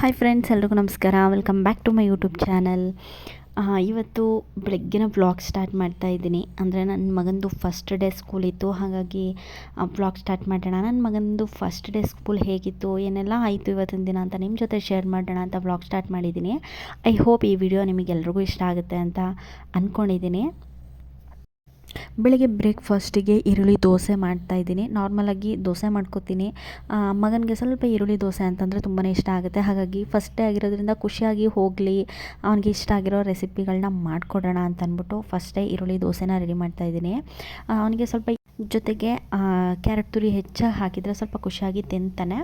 Hi friends ಎಲ್ರಿಗೂ ನಮಸ್ಕಾರ. Welcome back to my YouTube channel ಇವತ್ತು ಬೆಳಗ್ಗಿನ ಬ್ಲಾಗ್ ಸ್ಟಾರ್ಟ್ ಮಾಡ್ತಾ ಇದ್ದೀನಿ. ಅಂದರೆ ನನ್ನ ಮಗಂದು ಫಸ್ಟ್ ಡೇ ಸ್ಕೂಲ್ ಇತ್ತು. ಹಾಗಾಗಿ ಬ್ಲಾಗ್ ಸ್ಟಾರ್ಟ್ ಮಾಡೋಣ. ನನ್ನ ಮಗಂದು ಫಸ್ಟ್ ಡೇ ಸ್ಕೂಲ್ ಹೇಗಿತ್ತು, ಏನೆಲ್ಲ ಆಯಿತು ಇವತ್ತಿನ ದಿನ ಅಂತ ನಿಮ್ಮ ಜೊತೆ ಶೇರ್ ಮಾಡೋಣ ಅಂತ ಬ್ಲಾಗ್ ಸ್ಟಾರ್ಟ್ ಮಾಡಿದ್ದೀನಿ. ಐ ಹೋಪ್ ಈ ವಿಡಿಯೋ ನಿಮಗೆಲ್ರಿಗೂ ಇಷ್ಟ ಆಗುತ್ತೆ ಅಂತ ಅಂದ್ಕೊಂಡಿದ್ದೀನಿ ಬೆಳಗ್ಗೆ ಬ್ರೇಕ್ಫಾಸ್ಟಿಗೆ ಈರುಳ್ಳಿ ದೋಸೆ ಮಾಡ್ತಾಯಿದ್ದೀನಿ ನಾರ್ಮಲಾಗಿ ದೋಸೆ ಮಾಡ್ಕೋತೀನಿ. ಮಗನಿಗೆ ಸ್ವಲ್ಪ ಈರುಳ್ಳಿ ದೋಸೆ ಅಂತಂದರೆ ತುಂಬಾ ಇಷ್ಟ ಆಗುತ್ತೆ. ಹಾಗಾಗಿ ಫಸ್ಟ್ ಡೇ ಆಗಿರೋದ್ರಿಂದ ಖುಷಿಯಾಗಿ ಹೋಗಲಿ, ಅವನಿಗೆ ಇಷ್ಟ ಆಗಿರೋ ರೆಸಿಪಿಗಳನ್ನ ಮಾಡಿಕೊಡೋಣ ಅಂತ ಅಂದ್ಬಿಟ್ಟು ಫಸ್ಟ್ ಡೇ ಈರುಳ್ಳಿ ದೋಸೆನ ರೆಡಿ ಮಾಡ್ತಾ ಇದ್ದೀನಿ. ಅವನಿಗೆ ಸ್ವಲ್ಪ ಜೊತೆಗೆ ಕ್ಯಾರೆಟ್ ತುರಿ ಹೆಚ್ಚಾಗಿ ಹಾಕಿದರೆ ಸ್ವಲ್ಪ ಖುಷಿಯಾಗಿ ತಿಂತಾನೆ.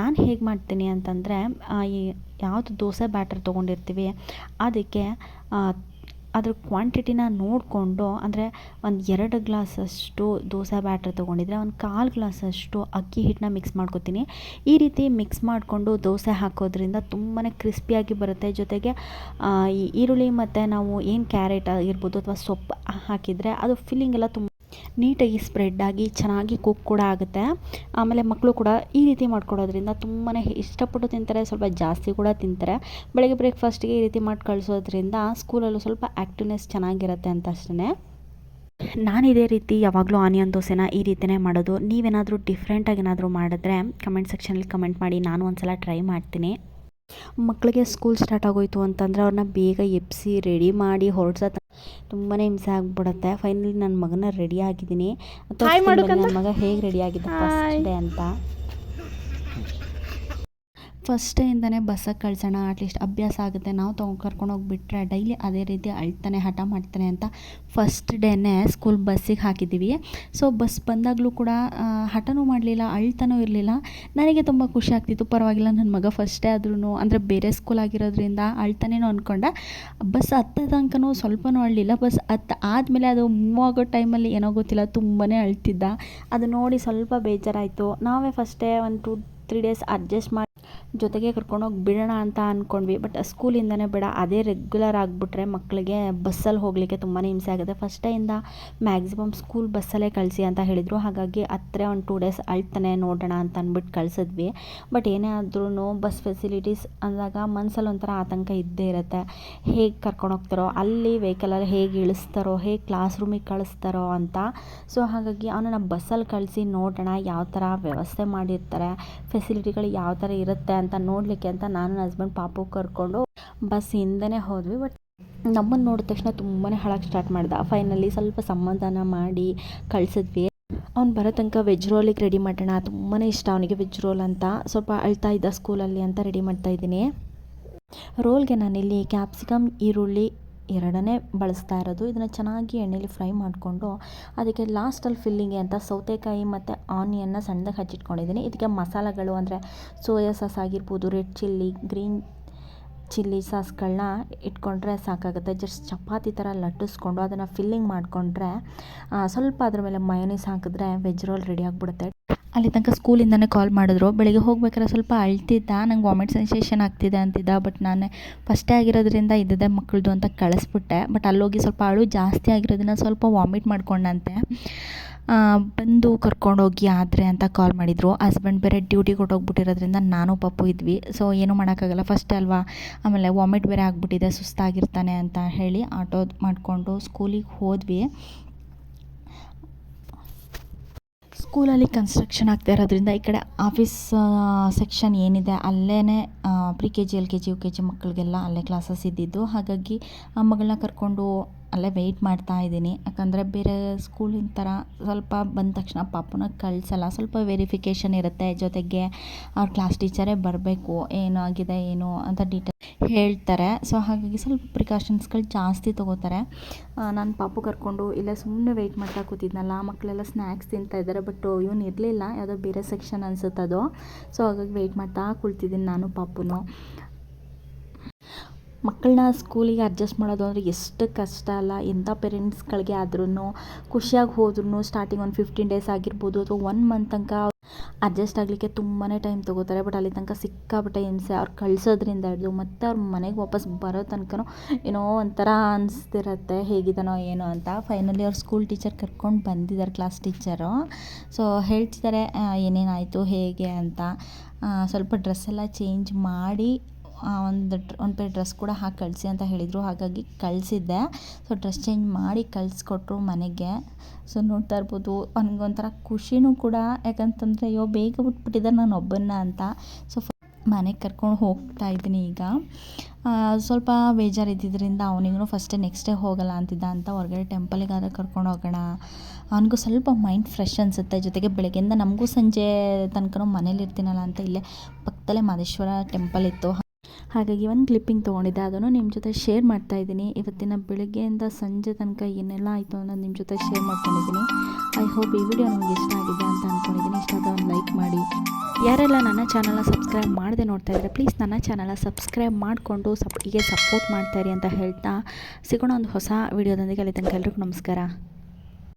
ನಾನು ಹೇಗೆ ಮಾಡ್ತೀನಿ ಅಂತಂದರೆ ಈ ಯಾವುದು ದೋಸೆ ಬ್ಯಾಟರ್ ತೊಗೊಂಡಿರ್ತೀವಿ, ಅದಕ್ಕೆ ಅದ್ರ ಕ್ವಾಂಟಿಟಿನ ನೋಡಿಕೊಂಡು, ಅಂದರೆ ಒಂದು ಎರಡು ಗ್ಲಾಸಷ್ಟು ದೋಸೆ ಬ್ಯಾಟ್ರ್ ತೊಗೊಂಡಿದ್ರೆ ಒಂದು ಕಾಲು ಗ್ಲಾಸಷ್ಟು ಅಕ್ಕಿ ಹಿಟ್ಟನ್ನ ಮಿಕ್ಸ್ ಮಾಡ್ಕೊತೀನಿ. ಈ ರೀತಿ ಮಿಕ್ಸ್ ಮಾಡಿಕೊಂಡು ದೋಸೆ ಹಾಕೋದ್ರಿಂದ ತುಂಬಾ ಕ್ರಿಸ್ಪಿಯಾಗಿ ಬರುತ್ತೆ. ಜೊತೆಗೆ ಈ ಈರುಳ್ಳಿ ಮತ್ತು ನಾವು ಏನು ಕ್ಯಾರೆಟ್ ಆಗಿರ್ಬೋದು ಅಥವಾ ಸೊಪ್ಪು ಹಾಕಿದರೆ ಅದು ಫಿಲ್ಲಿಂಗ್ ಎಲ್ಲ ತುಂಬ ನೀಟಾಗಿ ಸ್ಪ್ರೆಡ್ ಆಗಿ ಚೆನ್ನಾಗಿ ಕುಕ್ ಕೂಡ ಆಗುತ್ತೆ. ಆಮೇಲೆ ಮಕ್ಕಳು ಕೂಡ ಈ ರೀತಿ ಮಾಡ್ಕೊಡೋದ್ರಿಂದ ತುಂಬಾ ಇಷ್ಟಪಟ್ಟು ತಿಂತಾರೆ, ಸ್ವಲ್ಪ ಜಾಸ್ತಿ ಕೂಡ ತಿಂತಾರೆ. ಬೆಳಗ್ಗೆ ಬ್ರೇಕ್ಫಾಸ್ಟಿಗೆ ಈ ರೀತಿ ಮಾಡಿ ಕಳಿಸೋದ್ರಿಂದ ಸ್ಕೂಲಲ್ಲೂ ಸ್ವಲ್ಪ ಆ್ಯಕ್ಟಿವ್ನೆಸ್ ಚೆನ್ನಾಗಿರುತ್ತೆ ಅಂತ ಅಷ್ಟೇ ನಾನು ಇದೇ ರೀತಿ ಯಾವಾಗಲೂ ಆನಿಯನ್ ದೋಸೆನ ಈ ರೀತಿಯೇ ಮಾಡೋದು. ನೀವೇನಾದರೂ ಡಿಫ್ರೆಂಟಾಗಿ ಏನಾದರೂ ಮಾಡಿದ್ರೆ ಕಮೆಂಟ್ ಸೆಕ್ಷನಲ್ಲಿ ಕಮೆಂಟ್ ಮಾಡಿ, ನಾನು ಒಂದು ಸಲ ಟ್ರೈ ಮಾಡ್ತೀನಿ. ಮಕ್ಕಳಿಗೆ ಸ್ಕೂಲ್ ಸ್ಟಾರ್ಟ್ ಆಗೋಯ್ತು ಅಂತಂದರೆ ಅವ್ರನ್ನ ಬೇಗ ಎಬ್ಬಿಸಿ ರೆಡಿ ಮಾಡಿ, ಹೊರಡ್ಸೋ ತುಂಬಾ ಹಿಂಸೆ ಆಗ್ಬಿಡತ್ತೆ. ಫೈನಲಿ ನನ್ನ ಮಗನ ರೆಡಿ ಆಗಿದ್ದೀನಿ. ನನ್ನ ಮಗ ಹೇಗೆ ರೆಡಿ ಆಗಿದ್ದ ಫಸ್ಟ್ ಡೇ ಅಂತ. ಫಸ್ಟ್ ಡೇಯಿಂದನೇ ಬಸ್ಸಾಗಿ ಕಳ್ಸೋಣ, ಅಟ್ಲೀಸ್ಟ್ ಅಭ್ಯಾಸ ಆಗುತ್ತೆ. ನಾವು ತೊಗೊಂಡು ಕರ್ಕೊಂಡು ಹೋಗಿಬಿಟ್ರೆ ಡೈಲಿ ಅದೇ ರೀತಿ ಅಳ್ತಾನೆ, ಹಠ ಮಾಡ್ತಾನೆ ಅಂತ ಫಸ್ಟ್ ಡೇನೇ ಸ್ಕೂಲ್ ಬಸ್ಸಿಗೆ ಹಾಕಿದ್ದೀವಿ. ಸೊ ಬಸ್ ಬಂದಾಗಲೂ ಕೂಡ ಹಠನೂ ಮಾಡಲಿಲ್ಲ, ಅಳ್ತಾನೂ ಇರಲಿಲ್ಲ. ನನಗೆ ತುಂಬ ಖುಷಿ ಆಗ್ತಿತ್ತು. ಪರವಾಗಿಲ್ಲ ನನ್ನ ಮಗ ಫಸ್ಟ್ ಆದ್ರೂ ಅಂದರೆ ಬೇರೆ ಸ್ಕೂಲ್ ಆಗಿರೋದ್ರಿಂದ ಅಳ್ತಾನೇನೋ ಅಂದ್ಕೊಂಡ ಬಸ್ ಹತ್ತೋ ತನಕನೂ ಸ್ವಲ್ಪನೂ ಅಳಲಿಲ್ಲ. ಬಸ್ ಹತ್ತು ಆದಮೇಲೆ ಅದು ಮೂವ್ ಆಗೋ ಟೈಮಲ್ಲಿ ಏನೋ ಗೊತ್ತಿಲ್ಲ ತುಂಬಾ ಅಳ್ತಿದ್ದ. ಅದು ನೋಡಿ ಸ್ವಲ್ಪ ಬೇಜಾರಾಯಿತು. ನಾವೇ ಫಸ್ಟೇ ಒಂದು ಟು, ತ್ರೀ ಡೇಸ್ ಅಡ್ಜಸ್ಟ್ ಮಾಡಿ ಜೊತೆಗೆ ಕರ್ಕೊಂಡೋಗಿ ಬಿಡೋಣ ಅಂತ ಅಂದ್ಕೊಂಡ್ವಿ ಬಟ್ ಸ್ಕೂಲಿಂದನೇ ಬೇಡ. ಅದೇ ರೆಗ್ಯುಲರ್ ಆಗಿಬಿಟ್ರೆ ಮಕ್ಕಳಿಗೆ ಬಸ್ಸಲ್ಲಿ ಹೋಗಲಿಕ್ಕೆ ತುಂಬಾ ಹಿಂಸೆ ಆಗುತ್ತೆ. ಫಸ್ಟ್ ಡೇಯಿಂದ ಮ್ಯಾಕ್ಸಿಮಮ್ ಸ್ಕೂಲ್ ಬಸ್ಸಲ್ಲೇ ಕಳಿಸಿ ಅಂತ ಹೇಳಿದರು. ಹಾಗಾಗಿ ಹತ್ತಿರ ಒಂದು ಟೂ ಡೇಸ್ ಅಳ್ತಾನೆ ನೋಡೋಣ ಅಂತ ಅಂದ್ಬಿಟ್ಟು ಕಳಿಸಿದ್ವಿ. ಬಟ್ ಏನೇ ಆದ್ರೂ ಬಸ್ ಫೆಸಿಲಿಟೀಸ್ ಅಂದಾಗ ಮನಸ್ಸಲ್ಲಿ ಒಂಥರ ಆತಂಕ ಇದ್ದೇ ಇರುತ್ತೆ. ಹೇಗೆ ಕರ್ಕೊಂಡು ಹೋಗ್ತಾರೋ, ಅಲ್ಲಿ ವೆಹಿಕಲಲ್ಲಿ ಹೇಗೆ ಇಳಿಸ್ತಾರೋ, ಹೇಗೆ ಕ್ಲಾಸ್ ರೂಮಿಗೆ ಕಳಿಸ್ತಾರೋ ಅಂತ. ಸೊ ಹಾಗಾಗಿ ಅವನನ್ನು ಬಸ್ಸಲ್ಲಿ ಕಳಿಸಿ ನೋಡೋಣ, ಯಾವ ಥರ ವ್ಯವಸ್ಥೆ ಮಾಡಿರ್ತಾರೆ ಫೆಸಿಲಿಟಿಗಳು ಯಾವ ಥರ ಇರುತ್ತೆ ಅಂತ ನೋಡಲಿಕ್ಕೆ ಅಂತ ನಾನು ನನ್ನ ಹಸ್ಬೆಂಡ್ ಪಾಪು ಕರ್ಕೊಂಡು ಬಸ್ ಹಿಂದೆನೇ ಹೋದ್ವಿ. ಬಟ್ ನಮ್ಮನ್ನು ನೋಡಿದ ತಕ್ಷಣ ತುಂಬಾ ಹಳಕ್ಕೆ ಸ್ಟಾರ್ಟ್ ಮಾಡ್ದ. ಫೈನಲಿ ಸ್ವಲ್ಪ ಸಮಾಧಾನ ಮಾಡಿ ಕಳಿಸಿದ್ವಿ. ಅವ್ನು ಬರೋ ತನಕ ವೆಜ್ ರೋಲಿಗೆ ರೆಡಿ ಮಾಡೋಣ ತುಂಬಾ ಇಷ್ಟ ಅವನಿಗೆ ವೆಜ್ ರೋಲ್ ಅಂತ. ಸ್ವಲ್ಪ ಅಳ್ತಾ ಇದ್ದ ಸ್ಕೂಲಲ್ಲಿ ಅಂತ ರೆಡಿ ಮಾಡ್ತಾ ಇದ್ದೀನಿ. ರೋಲ್ಗೆ ನಾನಿಲ್ಲಿ ಕ್ಯಾಪ್ಸಿಕಮ್ ಈರುಳ್ಳಿ ಎರಡನೇ ಬಳಸ್ತಾ ಇರೋದು. ಇದನ್ನು ಚೆನ್ನಾಗಿ ಎಣ್ಣೆಲಿ ಫ್ರೈ ಮಾಡಿಕೊಂಡು ಅದಕ್ಕೆ ಲಾಸ್ಟಲ್ಲಿ ಫಿಲ್ಲಿಂಗೆ ಅಂತ ಸೌತೆಕಾಯಿ ಮತ್ತು ಆನಿಯನ್ನ ಸಣ್ಣದಾಗಿ ಹಚ್ಚಿಟ್ಕೊಂಡಿದ್ದೀನಿ. ಇದಕ್ಕೆ ಮಸಾಲೆಗಳು ಅಂದರೆ ಸೋಯಾ ಸಾಸ್ ಆಗಿರ್ಬೋದು, ರೆಡ್ ಚಿಲ್ಲಿ, ಗ್ರೀನ್ ಚಿಲ್ಲಿ ಸಾಸ್ಗಳನ್ನ ಇಟ್ಕೊಂಡ್ರೆ ಸಾಕಾಗುತ್ತೆ. ಜಸ್ಟ್ ಚಪಾತಿ ಥರ ಲಟ್ಟಿಸ್ಕೊಂಡು ಅದನ್ನು ಫಿಲ್ಲಿಂಗ್ ಮಾಡಿಕೊಂಡ್ರೆ ಸ್ವಲ್ಪ ಅದ್ರ ಮೇಲೆ ಮಯೋನೀಸ್ ಹಾಕಿದ್ರೆ ವೆಜ್ ರೋಲ್ ರೆಡಿ ಆಗಿಬಿಡುತ್ತೆ. ಅಲ್ಲಿ ತನಕ ಸ್ಕೂಲಿಂದನೇ ಕಾಲ್ ಮಾಡಿದ್ರು. ಬೆಳಿಗ್ಗೆ ಹೋಗ್ಬೇಕಾದ್ರೆ ಸ್ವಲ್ಪ ಅಳ್ತಿದ್ದ, ನಂಗೆ ವಾಮಿಟ್ ಸೆನ್ಸೇಷನ್ ಆಗ್ತಿದೆ ಅಂತಿದ್ದ ಬಟ್ ನಾನು ಫಸ್ಟೇ ಆಗಿರೋದ್ರಿಂದ ಇದ್ದಿದ್ದೆ ಮಕ್ಕಳದು ಅಂತ ಕಳಿಸ್ಬಿಟ್ಟೆ. ಬಟ್ ಅಲ್ಲೋಗಿ ಸ್ವಲ್ಪ ಅಳು ಜಾಸ್ತಿ ಆಗಿರೋದನ್ನ ಸ್ವಲ್ಪ ವಾಮಿಟ್ ಮಾಡ್ಕೊಂಡಂತೆ. ಬಂದು ಕರ್ಕೊಂಡೋಗಿ ಆದರೆ ಅಂತ ಕಾಲ್ ಮಾಡಿದರು. ಹಸ್ಬೆಂಡ್ ಬೇರೆ ಡ್ಯೂಟಿಗೆ ಹೊಟ್ಟೋಗ್ಬಿಟ್ಟಿರೋದ್ರಿಂದ ನಾನು ಪಪ್ಪು ಇದ್ವಿ. ಸೊ ಏನೂ ಮಾಡೋಕ್ಕಾಗಲ್ಲ. ಫಸ್ಟ್ ಅಲ್ವಾ? ಆಮೇಲೆ ವಾಮಿಟ್ ಬೇರೆ ಆಗಿಬಿಟ್ಟಿದೆ, ಸುಸ್ತಾಗಿರ್ತಾನೆ ಅಂತ ಹೇಳಿ ಆಟೋ ಮಾಡಿಕೊಂಡು ಸ್ಕೂಲಿಗೆ ಹೋದ್ವಿ. ಸ್ಕೂಲಲ್ಲಿ ಕನ್ಸ್ಟ್ರಕ್ಷನ್ ಆಗ್ತಾ ಇರೋದ್ರಿಂದ ಈ ಕಡೆ ಆಫೀಸ್ ಸೆಕ್ಷನ್ ಏನಿದೆ ಅಲ್ಲೇ pre K G L K G U K G ಮಕ್ಕಳಿಗೆಲ್ಲ ಅಲ್ಲೇ ಕ್ಲಾಸಸ್ ಇದ್ದಿದ್ದು. ಹಾಗಾಗಿ ಆ ಮಗಳನ್ನ ಕರ್ಕೊಂಡು ಅಲ್ಲೇ ವೆಯ್ಟ್ ಮಾಡ್ತಾ ಇದ್ದೀನಿ. ಯಾಕಂದರೆ ಬೇರೆ ಸ್ಕೂಲಿನ ಥರ ಸ್ವಲ್ಪ ಬಂದ ತಕ್ಷಣ ಪಾಪುನ ಕಳಿಸಲ್ಲ. ಸ್ವಲ್ಪ ವೆರಿಫಿಕೇಷನ್ ಇರುತ್ತೆ. ಜೊತೆಗೆ ಅವ್ರ ಕ್ಲಾಸ್ ಟೀಚರೇ ಬರಬೇಕು. ಏನಾಗಿದೆ ಏನು ಅಂತ ಡೀಟೇಲ್ ಹೇಳ್ತಾರೆ. ಸೊ ಹಾಗಾಗಿ ಸ್ವಲ್ಪ ಪ್ರಿಕಾಷನ್ಸ್ಗಳು ಜಾಸ್ತಿ ತೊಗೋತಾರೆ. ನಾನು ಪಾಪು ಕರ್ಕೊಂಡು ಇಲ್ಲೇ ಸುಮ್ಮನೆ ವೆಯ್ಟ್ ಮಾಡ್ತಾ ಕೂತಿದ್ನಲ್ಲ. ಮಕ್ಕಳೆಲ್ಲ ಸ್ನ್ಯಾಕ್ಸ್ ತಿಂತಾ ಇದ್ದಾರೆ ಬಟ್ ಇವನು ಇರಲಿಲ್ಲ. ಯಾವುದೋ ಬೇರೆ ಸೆಕ್ಷನ್ ಅನ್ಸುತ್ತೆ ಅದು ಸೊ ಹಾಗಾಗಿ ವೆಯ್ಟ್ ಮಾಡ್ತಾ ಕುಳ್ತಿದ್ದೀನಿ ನಾನು ಪಾಪುನು. ಮಕ್ಕಳನ್ನ ಸ್ಕೂಲಿಗೆ ಅಡ್ಜಸ್ಟ್ ಮಾಡೋದು ಅಂದರೆ ಎಷ್ಟು ಕಷ್ಟ ಅಲ್ಲ? ಎಂಥ ಪೇರೆಂಟ್ಸ್ಗಳಿಗೆ ಆದ್ರೂ ಖುಷಿಯಾಗಿ ಹೋದ್ರೂ ಸ್ಟಾರ್ಟಿಂಗ್ ಒಂದು ಫಿಫ್ಟೀನ್ ಡೇಸ್ ಆಗಿರ್ಬೋದು ಅಥವಾ ಒನ್ ಮಂತ್ ತನಕ ಅಡ್ಜಸ್ಟ್ ಆಗಲಿಕ್ಕೆ ತುಂಬಾ ಟೈಮ್ ತೊಗೋತಾರೆ. ಬಟ್ ಅಲ್ಲಿ ತನಕ ಸಿಕ್ಕಾಪಟ್ಟೆ ಹಿಂಸೆ ಅವ್ರು ಕಳಿಸೋದ್ರಿಂದ ಹಿಡಿದು ಮತ್ತು ಅವ್ರ ಮನೆಗೆ ವಾಪಸ್ ಬರೋ ತನಕನೂ ಏನೋ ಒಂಥರ ಅನಿಸ್ತಿರತ್ತೆ. ಹೇಗಿದ್ದಾನೋ ಏನೋ ಅಂತ. ಫೈನಲಿ ಅವ್ರ ಸ್ಕೂಲ್ ಟೀಚರ್ ಕರ್ಕೊಂಡು ಬಂದಿದ್ದಾರೆ ಕ್ಲಾಸ್ ಟೀಚರು ಸೊ ಹೇಳ್ತಿದ್ದಾರೆ ಏನೇನಾಯಿತು? ಹೇಗೆ? ಅಂತ. ಸ್ವಲ್ಪ ಡ್ರೆಸ್ ಎಲ್ಲ ಚೇಂಜ್ ಮಾಡಿ ಒಂದು ಒಂದು ಪೇರ್ ಡ್ರೆಸ್ ಕೂಡ ಹಾಕಿ ಕಳಿಸಿ ಅಂತ ಹೇಳಿದರು. ಹಾಗಾಗಿ ಕಳಿಸಿದ್ದೆ. ಸೊ ಡ್ರೆಸ್ ಚೇಂಜ್ ಮಾಡಿ ಕಳಿಸ್ಕೊಟ್ರು ಮನೆಗೆ. ಸೊ ನೋಡ್ತಾ ಇರ್ಬೋದು. ನನಗೊಂಥರ ಖುಷಿನೂ ಕೂಡ. ಯಾಕಂತಂದರೆ, ಅಯ್ಯೋ, ಬೇಗ ಬಿಟ್ಬಿಟ್ಟಿದ್ದಾರೆ ನಾನು ಒಬ್ಬನ್ನ ಅಂತ. ಸೊ ಮನೆಗೆ ಕರ್ಕೊಂಡು ಹೋಗ್ತಾ ಇದ್ದೀನಿ ಈಗ. ಸ್ವಲ್ಪ ಬೇಜಾರು ಇದ್ದಿದ್ದರಿಂದ ಅವನಿಗೂ ಫಸ್ಟೇ ನೆಕ್ಸ್ಟ್ ಡೇ ಹೋಗಲ್ಲ ಅಂತಿದ್ದ ಅಂತ ಹೊರಗಡೆ ಟೆಂಪಲಿಗಾದ್ರೆ ಕರ್ಕೊಂಡು ಹೋಗೋಣ. ಅವನಿಗೂ ಸ್ವಲ್ಪ ಮೈಂಡ್ ಫ್ರೆಶ್ ಅನಿಸುತ್ತೆ. ಜೊತೆಗೆ ಬೆಳಗ್ಗೆಯಿಂದ ನಮಗೂ ಸಂಜೆ ತನಕ ಮನೇಲಿ ಇರ್ತೀನಲ್ಲ ಅಂತ ಇಲ್ಲೇ ಪಕ್ಕದಲ್ಲೇ ಮಾದೇಶ್ವರ ಟೆಂಪಲ್ ಇತ್ತು. ಹಾಗಾಗಿ ಒಂದು ಕ್ಲಿಪ್ಪಿಂಗ್ ತೊಗೊಂಡಿದ್ದೆ, ಅದನ್ನು ನಿಮ್ಮ ಜೊತೆ ಶೇರ್ ಮಾಡ್ತಾ ಇದ್ದೀನಿ. ಇವತ್ತಿನ ಬೆಳಗ್ಗೆಯಿಂದ ಸಂಜೆ ತನಕ ಏನೆಲ್ಲ ಆಯಿತು ಅನ್ನೋದು ನಿಮ್ಮ ಜೊತೆ ಶೇರ್ ಮಾಡ್ಕೊಂಡಿದ್ದೀನಿ. ಐ ಹೋಪ್ ಈ ವಿಡಿಯೋ ನಿಮ್ಗೆ ಇಷ್ಟ ಆಗಿದೆ ಅಂತ ಅಂದ್ಕೊಂಡಿದ್ದೀನಿ ಇಷ್ಟ ಆದ ಒಂದು ಲೈಕ್ ಮಾಡಿ. ಯಾರೆಲ್ಲ ನನ್ನ ಚಾನಲ್ನ ಸಬ್ಸ್ಕ್ರೈಬ್ ಮಾಡದೆ ನೋಡ್ತಾ ಇದ್ದಾರೆ ಪ್ಲೀಸ್ ನನ್ನ ಚಾನಲ್ನ ಸಬ್ಸ್ಕ್ರೈಬ್ ಮಾಡಿಕೊಂಡು ಸಪ್ ಹೀಗೆ ಸಪೋರ್ಟ್ ಇರಿ ಅಂತ ಹೇಳ್ತಾ ಸಿಗೋಣ ಒಂದು ಹೊಸ ವಿಡಿಯೋದೊಂದಿಗೆ ಅಲ್ಲಿ ತನಕ ಎಲ್ರಿಗೂ ನಮಸ್ಕಾರ.